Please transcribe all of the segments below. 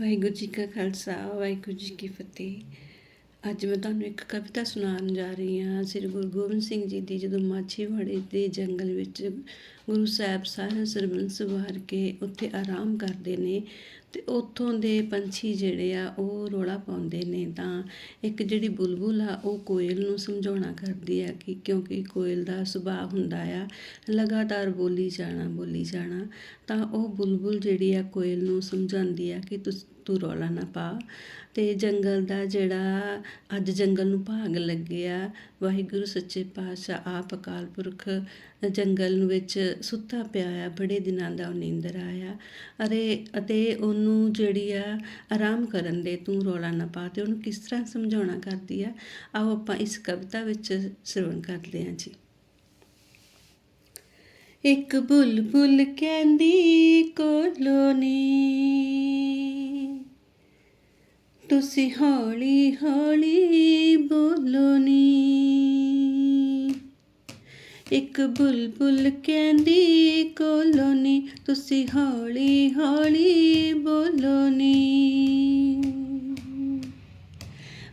ਵਾਹਿਗੁਰੂ ਜੀ ਕਾ ਖਾਲਸਾ, ਵਾਹਿਗੁਰੂ ਜੀ ਕੀ ਫਤਿਹ। ਅੱਜ ਮੈਂ ਤੁਹਾਨੂੰ ਇੱਕ ਕਵਿਤਾ ਸੁਣਾਉਣ ਜਾ ਰਹੀ ਹਾਂ। ਸ੍ਰੀ ਗੁਰੂ ਗੋਬਿੰਦ ਸਿੰਘ ਜੀ ਦੀ ਜਦੋਂ ਮਾਛੀਵਾੜੇ ਦੇ ਜੰਗਲ ਵਿੱਚ ਗੁਰੂ ਸਾਹਿਬ ਸਾਰਾ ਸਰਬੰਸ ਵਾਰ ਕੇ ਉੱਥੇ ਆਰਾਮ ਕਰਦੇ ਨੇ ਤੇ ਉੱਥੋਂ ਦੇ ਪੰਛੀ ਜਿਹੜੇ ਆ, ਉਹ ਰੋਲਾ ਪਾਉਂਦੇ ਨੇ। ਤਾਂ ਇੱਕ ਜਿਹੜੀ ਬੁਲਬੁਲ ਆ, ਉਹ ਕੋਇਲ ਨੂੰ ਸਮਝਾਉਣਾ ਕਰਦੀ ਆ ਕਿ ਕਿਉਂਕਿ ਕੋਇਲ ਦਾ ਸੁਭਾਅ ਹੁੰਦਾ ਆ, ਲਗਾਤਾਰ ਬੋਲੀ ਜਾਣਾ ਬੋਲੀ ਜਾਣਾ, ਤਾਂ ਉਹ ਬੁਲਬੁਲ ਜਿਹੜੀ ਆ, ਕੋਇਲ ਨੂੰ ਸਮਝਾਉਂਦੀ ਆ ਕਿ ਤੁਸ, ਤੂੰ ਰੌਲਾ ਨਾ ਪਾ। ਤੇ ਜੰਗਲ ਦਾ ਜਿਹੜਾ ਅੱਜ ਜੰਗਲ ਨੂੰ ਭਾਗ ਲੱਗਿਆ ਵਾਹਿਗੁਰੂ ਸੱਚੇ ਪਾਤਸ਼ਾਹ, ਆਪ ਅਕਾਲ ਪੁਰਖ ਜੰਗਲ ਵਿੱਚ ਸੁੱਤਾ ਪਿਆ ਆ, ਬੜੇ ਦਿਨਾਂ ਦਾ ਉਹ ਨੀਂਦਰ ਆਇਆ। ਅਰੇ, ਅਤੇ ਉਹਨੂੰ ਜਿਹੜੀ ਆ, ਆਰਾਮ ਕਰਨ ਦੇ ਤੂੰ ਰੌਲਾ ਨਾ ਪਾ ਤੇ ਉਹਨੂੰ ਕਿਸ ਤਰ੍ਹਾਂ ਸਮਝਾਉਣਾ ਕਰਦੀ ਆ? ਆਓ ਆਪਾਂ ਇਸ ਕਵਿਤਾ ਵਿੱਚ ਸਰਵਣ ਕਰਦੇ ਹਾਂ ਜੀ। ਇੱਕ ਬੁਲਬੁਲ ਕਹਿੰਦੀ ਕੋਲੋਨੀ ਤੁਸੀਂ ਹੌਲੀ ਹੌਲੀ ਬੋਲੋ ਨੀ। ਇੱਕ ਬੁਲਬੁਲ ਕਹਿੰਦੀ ਕੋਲੋਨੀ ਤੁਸੀਂ ਹੌਲੀ ਹੌਲੀ ਬੋਲੋ ਨੀ।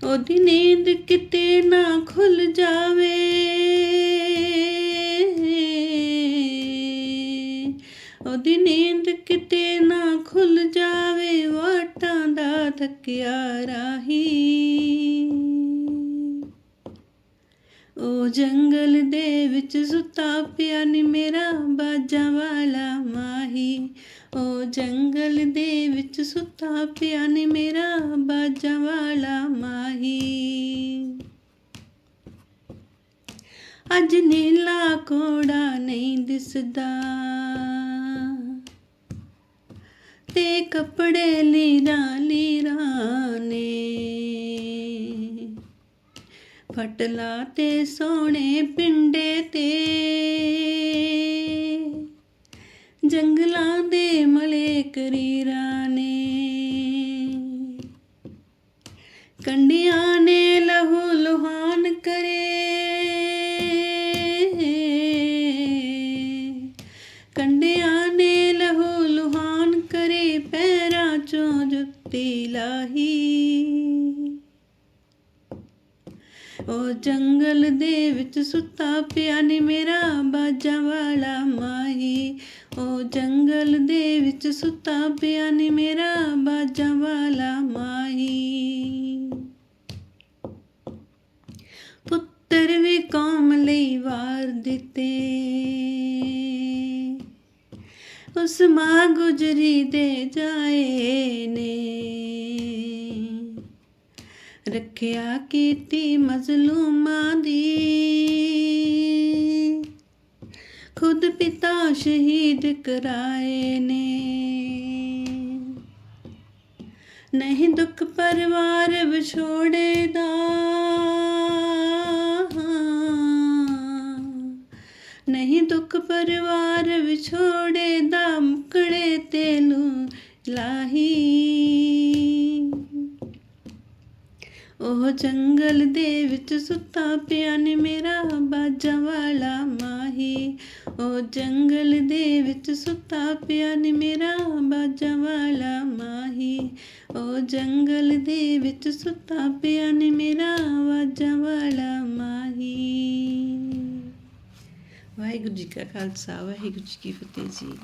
ਉਹਦੀ ਨੀਂਦ ਕਿਤੇ ਨਾ ਖੁੱਲ ਜਾਵੇ। ਉਹਦੀ ਨੀਂਦ ਕਿਤੇ ਨਾ ਖੁੱਲ ਜਾਵੇ। ਵਾਟਾਂ ਦਾ ਥੱਕਿਆ ਰਾਹੀ ਉਹ ਜੰਗਲ ਦੇ ਵਿੱਚ ਸੁੱਤਾ ਪਿਆ ਨੀ ਮੇਰਾ ਬਾਜਾਂ ਵਾਲਾ ਮਾਹੀ। ਉਹ ਜੰਗਲ ਦੇ ਵਿੱਚ ਸੁੱਤਾ ਪਿਆ ਨੀ ਮੇਰਾ ਬਾਜਾਂ ਵਾਲਾ ਮਾਹੀ। ਅੱਜ ਨੀਲਾ ਕੋੜਾ ਨਹੀਂ ਦਿਸਦਾ। ਤੇ ਕੱਪੜੇ ਲੀਰਾਂ ਲੀਰਾਂ ਫਟਲਾ ਤੇ ਸੋਹਣੇ ਪਿੰਡੇ ਤੇ। ਜੰਗਲਾਂ ਦੇ ਮਲੇ ਕਰੀਰਾਂ ਨੇ। ਕੰਡਿਆਂ ਨੇ ਲਹੂ ਲੁਹਾਨ ਕਰੇ। ਕੰਡਿਆਂ ਨੇ ਲਹੂ ਲੁਹਾਨ ਕਰੇ, ਪੈਰਾਂ ਚੋਂ ਜੁੱਤੀ ਲਾਹੀ। ਉਹ ਜੰਗਲ ਦੇ ਵਿੱਚ ਸੁੱਤਾ ਪਿਆ ਨੀ ਮੇਰਾ ਬਾਜਾਂ ਵਾਲਾ ਮਾਹੀ। ਉਹ ਜੰਗਲ ਦੇ ਵਿੱਚ ਸੁੱਤਾ ਪਿਆ ਨੀ ਮੇਰਾ ਬਾਜਾਂ ਵਾਲਾ ਮਾਹੀ। ਪੁੱਤਰ ਵੀ ਕੌਮ ਲਈ ਵਾਰ ਦਿੱਤੇ। ਉਸ ਮਾਂ ਗੁਜਰੀ ਦੇ ਜਾ ਰੱਖਿਆ ਕੀਤੀ ਮਜ਼ਲੂਮਾਂ ਦੀ। ਖੁਦ ਪਿਤਾ ਸ਼ਹੀਦ ਕਰਾਏ ਨੇ। ਨਹੀਂ ਦੁੱਖ ਪਰਿਵਾਰ ਵਿਛੋੜੇ ਦਾ। ਨਹੀਂ ਦੁੱਖ ਪਰਿਵਾਰ ਵਿਛੋੜੇ ਦਾ ਮੁਕੜੇ ਤੈਨੂੰ ਲਾਹੀ। ਉਹ ਜੰਗਲ ਦੇ ਵਿੱਚ ਸੁੱਤਾ ਪਿਆ ਨੇ ਮੇਰਾ ਬਾਜਾਂ ਵਾਲਾ ਮਾਹੀ। ਉਹ ਜੰਗਲ ਦੇ ਵਿੱਚ ਸੁੱਤਾ ਪਿਆ ਨੇ ਮੇਰਾ ਬਾਜਾਂ ਵਾਲਾ ਮਾਹੀ। ਉਹ ਜੰਗਲ ਦੇ ਵਿੱਚ ਸੁੱਤਾ ਪਿਆ ਨੇ ਮੇਰਾ ਬਾਜਾਂ ਵਾਲਾ ਮਾਹੀ। ਵਾਹਿਗੁਰੂ ਜੀ ਕਾ ਖਾਲਸਾ, ਵਾਹਿਗੁਰੂ ਜੀ ਕੀ ਫਤਿਹ ਜੀ।